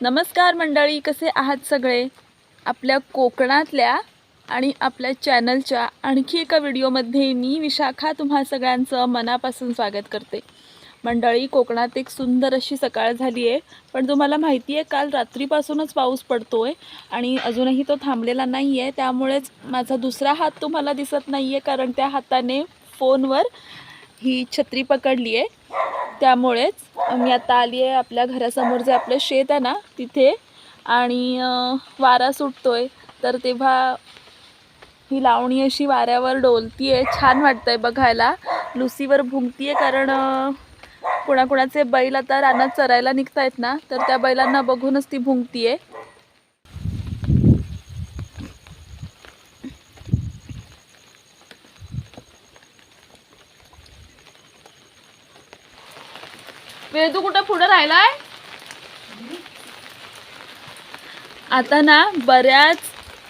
नमस्कार मंडळी कसे आहात सगळे? आपल्या कोकणातल्या आणि आपल्या चॅनलच्या आणखी एका व्हिडिओमध्ये मी विशाखा तुम्हा सगळ्यांचं मनापासून स्वागत करते. मंडळी कोकणात एक सुंदर अशी सकाळ झाली आहे पण तुम्हाला माहिती आहे काल रात्रीपासूनच पाऊस पडतो आहे आणि अजूनही तो थांबलेला नाही आहे त्यामुळेच माझा दुसरा हात तुम्हाला दिसत नाही आहे कारण त्या हाताने फोनवर ही छत्री पकडली आहे. त्यामुळेच मी आता आली आहे आपल्या घरासमोर जे आपलं शेत आहे ना तिथे. आणि वारा वारा सुटतोय. तर तेव्हा ही लावणी अशी वाऱ्यावर डोलती आहे छान वाटतंय बघायला. लुसीवर भुंकती आहे कारण कुणाकुणाचे बैल आता रानात चरायला निघतायत ना तर त्या बैलांना बघूनच ती भुंकती आहे वेदू कुठं पुढं राहिलाय? आता ना बऱ्याच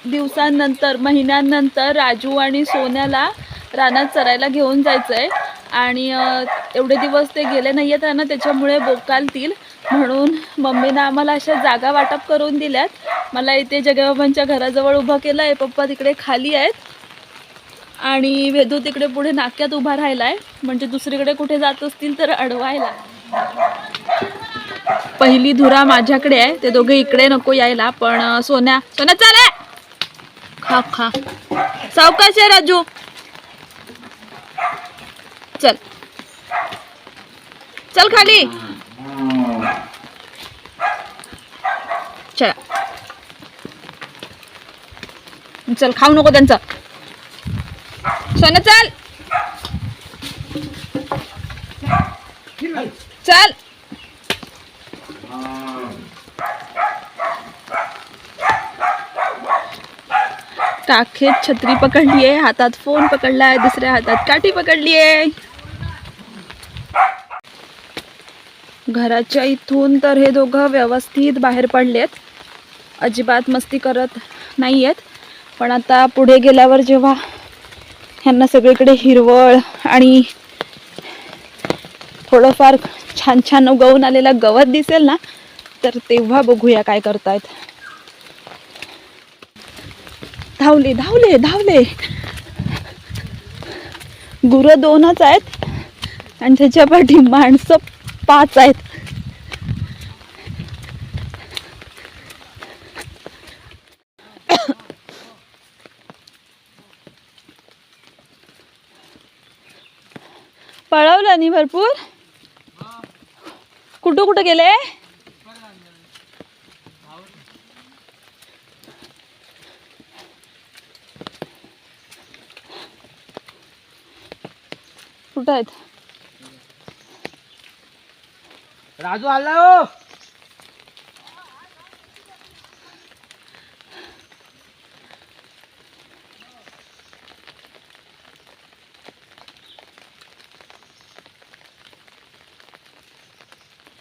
दिवसांनंतर महिन्यांनंतर राजू आणि सोन्याला रानात चरायला घेऊन जायचं आहे आणि एवढे दिवस ते गेले नाही आहेत ना त्याच्यामुळे बोकालतील. म्हणून मम्मीनं आम्हाला अशा जागा वाटप करून दिल्यात. मला इथे जगेबाबांच्या घराजवळ उभं केलं आहे पप्पा तिकडे खाली आहेत. आणि वेदू तिकडे पुढे नाक्यात उभा राहिला आहे म्हणजे दुसरीकडे कुठे जात असतील तर अडवायला. पहिली धुरा माझ्याकडे आहे. ते दोघे इकडे नको यायला पण सोन्या सोन्या चाल खा खा. सावकाश आहे राजू. चल. चल खाली. चला. चल खाऊ नको त्यांचं. सोन्या चल. चल. टाकेत छत्री पकडली आहे हातात फोन पकडला आहे दुसऱ्या हातात काठी पकडली आहे घराच्या इथून तर हे दोघं व्यवस्थित बाहेर पडलेत. अजिबात मस्ती करत नाही आहेत पण आता पुढे गेल्यावर जेव्हा ह्यांना सगळीकडे हिरवळ आणि थोडंफार छान छान उगवून आलेलं गवत दिसेल ना तर तेव्हा बघूया काय करतायत. धावले धावले धावले. गुरं दोनच आहेत आणि त्याच्या पाठी माणसं पाच आहेत. पळवलं नाही भरपूर? कुठं कुठं गेले? कुठं आहेत? राजू आला हो.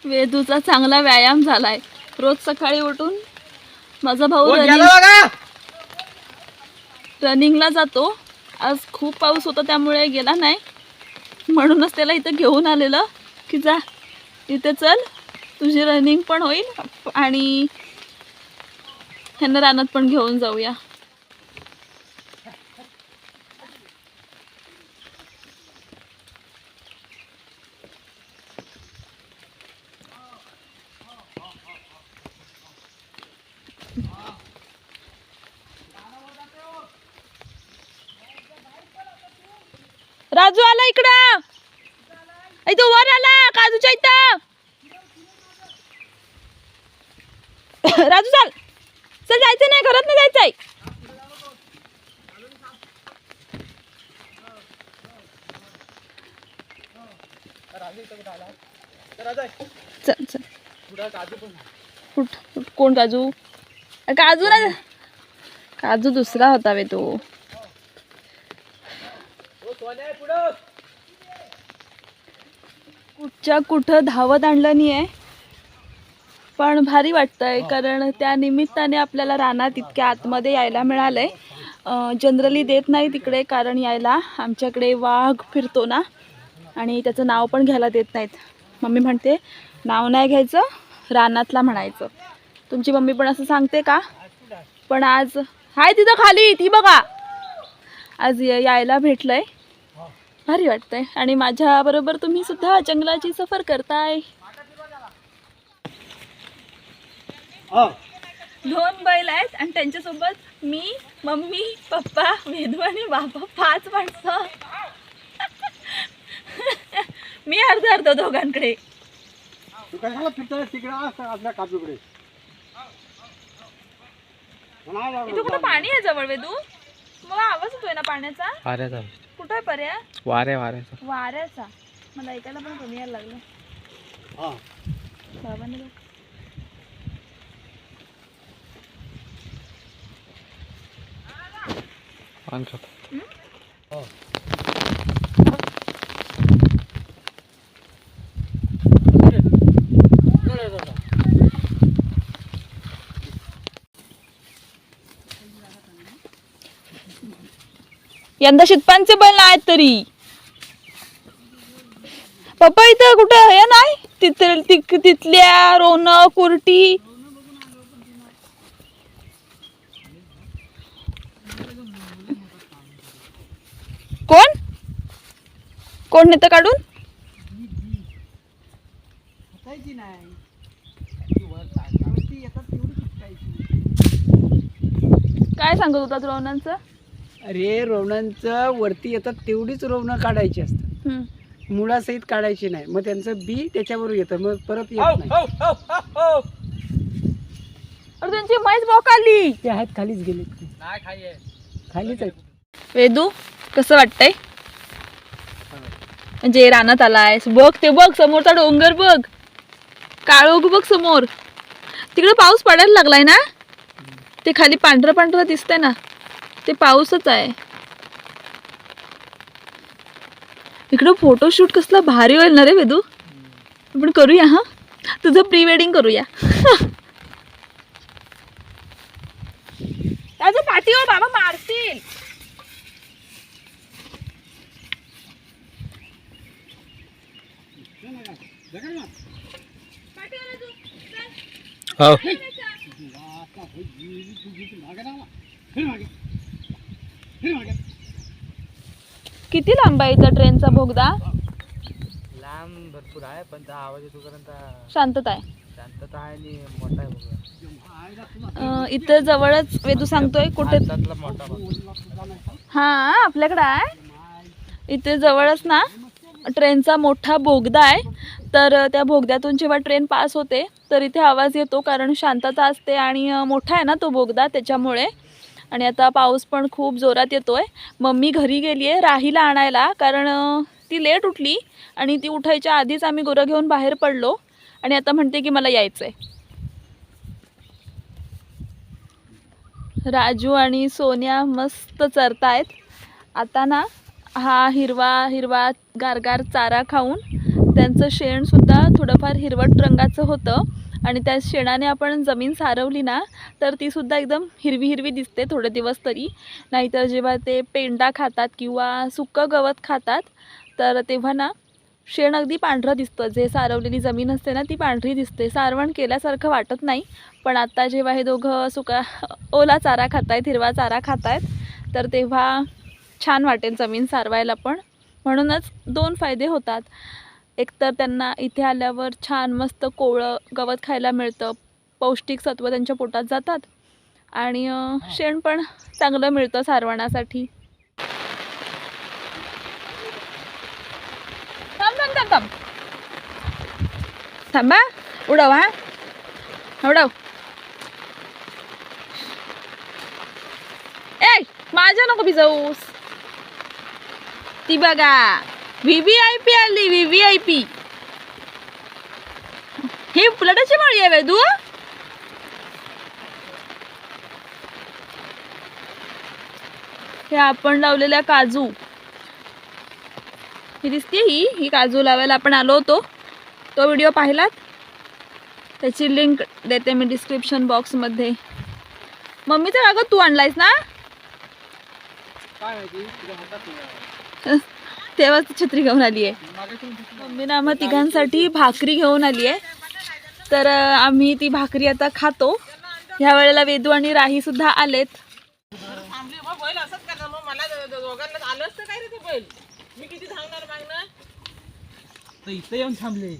वेदूचा चांगला व्यायाम झालाय. रोज सकाळी उठून माझा भाऊ रनिंगला जातो. आज खूप पाऊस होता त्यामुळे गेला नाही. म्हणूनच त्याला इथं घेऊन आलेलं की जा इथे चल तुझी रनिंग पण होईल आणि ह्यांना रानात पण घेऊन जाऊया. राजू आला इकडं. इथं वर आला काजूच्या इथं. राजू चाल. चल जायचं नाही घरात नाही जायचंय. चल चल. कुठ कोण काजू काजू ना काजू दुसरा होता वे तो. कुठच्या कुठं धावत आणलं नाही आहे पण भारी वाटतंय कारण त्या निमित्ताने आपल्याला रानात इतक्या आतमध्ये यायला मिळालंय. जनरली देत नाही तिकडे कारण यायला आमच्याकडे वाघ फिरतो ना. आणि त्याचं नाव पण घ्यायला देत नाहीत. मम्मी म्हणते नाव नाही घ्यायचं रानातला म्हणायचं. तुमची मम्मी पण असं सांगते का? पण आज हाय तिथं खाली ती बघा. आज यायला भेटलंय. भारी वाटतंय. आणि माझ्याबरोबर तुम्ही सुद्धा जंगलाची सफर करताय. हो. दोन बैल आहेत आणि त्यांच्यासोबत मी मम्मी पप्पा वेदू आणि बाबा पाच माणसं. मी अर्ध अर्ध दोघांकडे. कुठं पाणी आहे जवळ वेदू मला आवाज येतोय ना पाण्याचा. कुठं आहे पर्याय वाऱ्या वाऱ्याचा वाऱ्याचा. मला ऐकायला पण कमी यायला लागलं. हा. बाबांनी बघ. पाणी हो. यंदा शितपांचे बैल आहेत तरी. पप्पा इथं कुठं हे नाही? तिथ तिक- तिथल्या रोनक कुर्टी. कोण? कोण नेतं काढून? काय सांगत होता रोहनांचं? अरे रोवणांचं वरती येतात तेवढीच रोवणं काढायची असतात. हम्म. मुळासहित काढायची नाही. मग त्यांचं बी त्याच्यावर येतं. मग परत हो, येत नाही. अरे त्यांची म्हैस बोकाली ते आहेत खालीच गेले खालीच आहेत. वेदू कसं वाटतंय? म्हणजे रानात आलाय बघ ते बघ समोरचा डोंगर बघ. काळोख बघ समोर. तिकडे पाऊस पडायला लागलाय ना? ते खाली पांढरं पांढरं दिसतंय ना? ते पाऊसच आहे. इकडं फोटोशूट कसला भारी होईल ना रे वेदू? आपण करूया हा? तुझं प्री वेडिंग करूया. त्याचं पाठी हो बाबा मारतील. हो. किती लांब आहे इथं ट्रेनचा बोगदा? लांब भरपूर आहे पण त्या आवाज येतोपर्यंत शांतता आहे. शांतता आहे आणि मोठा आहे अं, इथं जवळच वेदू सांगतोय कुठे? मोठा. हा आपल्याकडे आहे. इथे जवळच ना ट्रेनचा मोठा बोगदा आहे. तर अं, त्या बोगद्यातून जेव्हा ट्रेन पास होते तर इथे आवाज येतो कारण शांतता असते आणि अं, मोठा आहे ना तो बोगदा त्याच्यामुळे. आणि आता पाऊस पण खूप जोरात येतोय. मम्मी घरी गेली आहे राहीला आणायला कारण ती लेट उठली आणि ती उठायच्या आधीच आम्ही गुरं घेऊन बाहेर पडलो. आणि आता म्हणते की मला यायचं आहे राजू आणि सोन्या मस्त चरतायत. आता ना हा हिरवा हिरवा गारगार चारा खाऊन त्यांचं शेणसुद्धा थोडंफार हिरवट रंगाचं होतं. आणि त्या शेणाने आपण जमीन सारवली ना तर तीसुद्धा एकदम हिरवी हिरवी दिसते थोडे दिवस तरी. नाहीतर जेव्हा ते पेंडा खातात किंवा सुकं गवत खातात तर तेव्हा ना शेण अगदी पांढरं दिसतं. जे सारवलेली जमीन असते ना ती पांढरी दिसते. सारवण केल्यासारखं वाटत नाही. पण आता जेव्हा हे दोघं सुका ओला चारा खातायत हिरवा चारा खातायत तर तेव्हा छान वाटेल जमीन सारवायला पण. म्हणूनच दोन फायदे होतात. एकतर त्यांना इथे आल्यावर छान मस्त कोवळं गवत खायला मिळतं. पौष्टिक सत्व त्यांच्या पोटात जातात. आणि शेण पण चांगलं मिळतं सारवणासाठी थांब थांब थांब थांब. थांबा. उडव हा. उडव. ए माझ्या नको भिजवूस. ती बघा. आय पी आली व्ही व्ही आय पी ही हे आपण लावलेल्या काजू ही दिसते ही ही काजू लावायला आपण आलो होतो तो व्हिडिओ पाहिलात त्याची लिंक देते मी डिस्क्रिप्शन बॉक्समध्ये मम्मीचा कागद तू आणलायस ना तेव्हाच छत्री घेऊन आली आहे. मागे मम्मीनं आम्हा तिघांसाठी भाकरी घेऊन आली आहे. तर आम्ही ती भाकरी आता खातो. ह्या वेळेला वेदू आणि राही सुद्धा आलेत. इथं येऊन थांबले.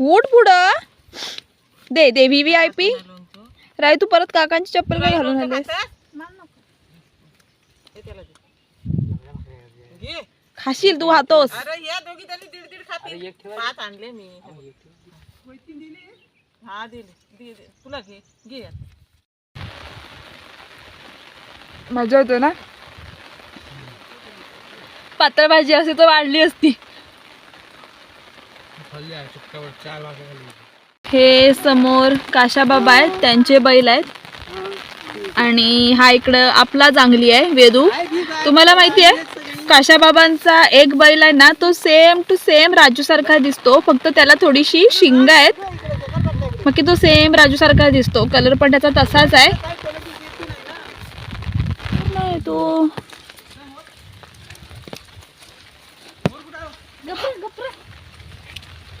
उठ पुढं. दे दे व्ही व्ही आय पी राही तू. परत काकांची चप्पल काय घालून आलेस? खाशील तू हातोस. मजा येते ना? पातळ भाजी असती तर वाढली असती. खाल्ली आहे चुटकावर चार वाजता खाल्ली हे समोर काशाबाबा आहेत त्यांचे बैल आहेत. आणि हा इकडं आपला चांगली आहे वेदू. तुम्हाला माहिती आहे काशाबाबांचा एक बैल आहे ना तो सेम टू सेम राजूसारखा दिसतो. फक्त त्याला थोडीशी शिंग आहेत. बाकी तो सेम राजूसारखा दिसतो. कलर पण त्याचा तसाच आहे. नाही तो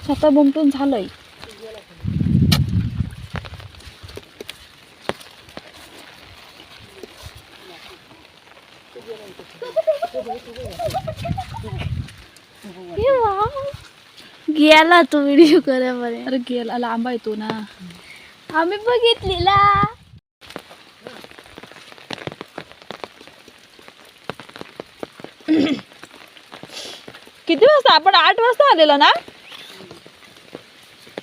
स्वतः बोमटून झालंय. गेला तो व्हिडिओ करापर्यंत अरे गेला लांब आहे तो ना. आम्ही बघितलेला. किती वाजता? आपण आठ वाजता आलेलो ना?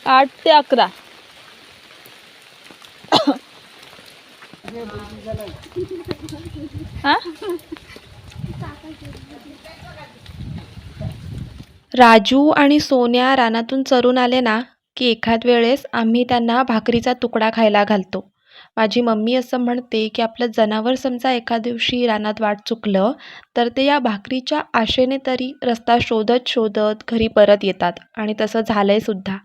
आठ ते अकरा. हा? राजू आणि सोन्या रानातून चरून आले ना की एखाद वेळेस आम्ही त्यांना भाकरीचा तुकडा खायला घालतो. माझी मम्मी असं म्हणते की आपलं जनावर समजा एका दिवशी रानात वाट चुकलं तर ते या भाकरीच्या आशेने तरी रस्ता शोधत शोधत घरी परत येतात. आणि तसं झालंय सुद्धा.